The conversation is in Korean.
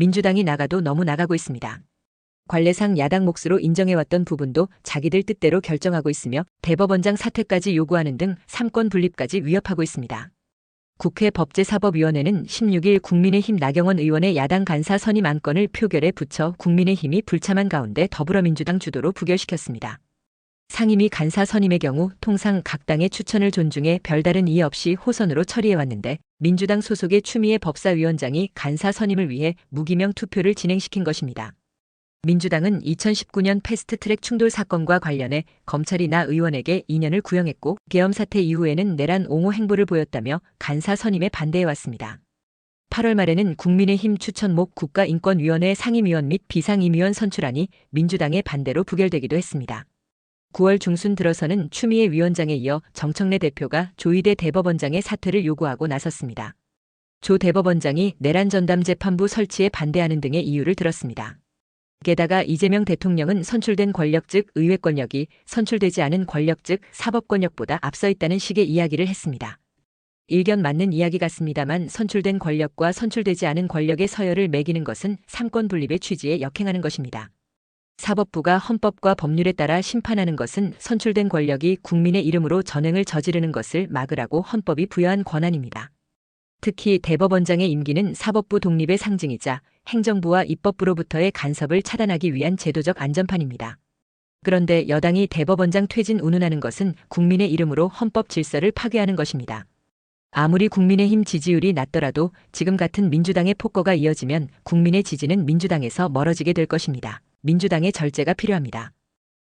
민주당이 나가도 너무 나가고 있습니다. 관례상 야당 몫으로 인정해왔던 부분도 자기들 뜻대로 결정하고 있으며 대법원장 사퇴까지 요구하는 등 삼권 분립까지 위협하고 있습니다. 국회 법제사법위원회는 16일 국민의힘 나경원 의원의 야당 간사 선임 안건을 표결에 붙여 국민의힘이 불참한 가운데 더불어민주당 주도로 부결시켰습니다. 상임위 간사 선임의 경우 통상 각 당의 추천을 존중해 별다른 이의 없이 호선으로 처리해왔는데 민주당 소속의 추미애 법사위원장이 간사 선임을 위해 무기명 투표를 진행시킨 것입니다. 민주당은 2019년 패스트트랙 충돌 사건과 관련해 검찰이 나 의원에게 2년을 구형했고 계엄 사태 이후에는 내란 옹호 행보를 보였다며 간사 선임에 반대해왔습니다. 8월 말에는 국민의힘 추천목 국가인권위원회 상임위원 및 비상임위원 선출안이 민주당의 반대로 부결되기도 했습니다. 9월 중순 들어서는 추미애 위원장에 이어 정청래 대표가 조희대 대법원장의 사퇴를 요구하고 나섰습니다. 조 대법원장이 내란 전담 재판부 설치에 반대하는 등의 이유를 들었습니다. 게다가 이재명 대통령은 선출된 권력 즉 의회 권력이 선출되지 않은 권력 즉 사법 권력보다 앞서 있다는 식의 이야기를 했습니다. 일견 맞는 이야기 같습니다만 선출된 권력과 선출되지 않은 권력의 서열을 매기는 것은 삼권 분립의 취지에 역행하는 것입니다. 사법부가 헌법과 법률에 따라 심판하는 것은 선출된 권력이 국민의 이름으로 전횡을 저지르는 것을 막으라고 헌법이 부여한 권한입니다. 특히 대법원장의 임기는 사법부 독립의 상징이자 행정부와 입법부로부터의 간섭을 차단하기 위한 제도적 안전판입니다. 그런데 여당이 대법원장 퇴진 운운하는 것은 국민의 이름으로 헌법 질서를 파괴하는 것입니다. 아무리 국민의힘 지지율이 낮더라도 지금 같은 민주당의 폭거가 이어지면 국민의 지지는 민주당에서 멀어지게 될 것입니다. 민주당의 절제가 필요합니다.